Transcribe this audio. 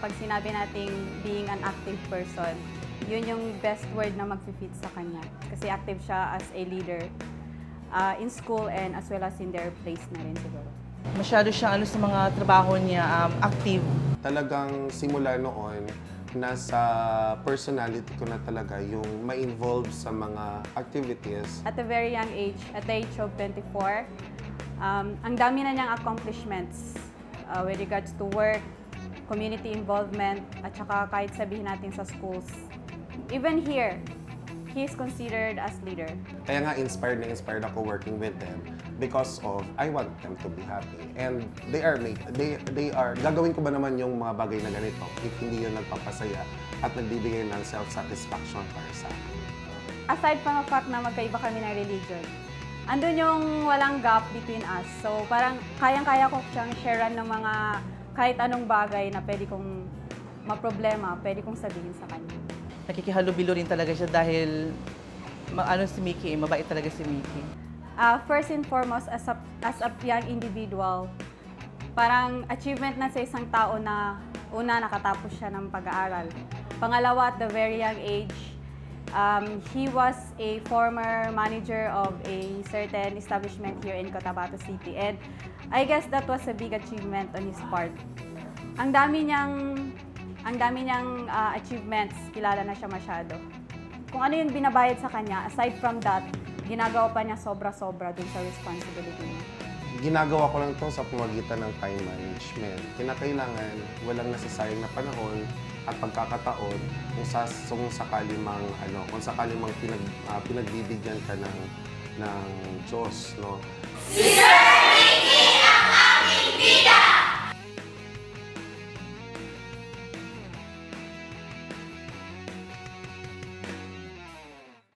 pag sinabi nating being an active person, yun yung best word na mag-fit sa kanya. Kasi active siya as a leader uh, in school and as well as in their place na rin siguro. Masyado siya ano sa mga trabaho niya, um, active. Talagang simula noon, nasa personality ko na talaga yung ma-involve sa mga activities. At a very young age, at the age of 24, um, ang dami na niyang accomplishments uh, with regards to work, community involvement, at saka kahit sabihin natin sa schools. Even here, he is considered as leader. Kaya nga inspired na inspired ako working with them because of I want them to be happy. And they are make they they are gagawin ko ba naman yung mga bagay na ganito if hindi yun nagpapasaya at nagbibigay ng self-satisfaction para sa akin. Aside from the fact na magkaiba kami ng religion, andun yung walang gap between us. So parang kayang-kaya ko siyang sharean ng mga kahit anong bagay na pwede kong maproblema, pwede kong sabihin sa kanya. Nakikihalubilo rin talaga siya dahil ma- ano si Mickey, eh, mabait talaga si Mickey. Uh, first and foremost, as a, as a young individual, parang achievement na sa isang tao na una, nakatapos siya ng pag-aaral. Pangalawa, at the very young age, um, he was a former manager of a certain establishment here in Cotabato City. And I guess that was a big achievement on his part. Ang dami niyang ang dami niyang uh, achievements, kilala na siya masyado. Kung ano yung binabayad sa kanya, aside from that, ginagawa pa niya sobra-sobra dun sa responsibility niya. Ginagawa ko lang to sa pamagitan ng time management. Kinakailangan walang nasasayang na panahon at pagkakataon kung, sa, kung sakali mang ano, kung sakali mang pinag, ah, pinagbibigyan ka ng ng Diyos, no? Sister!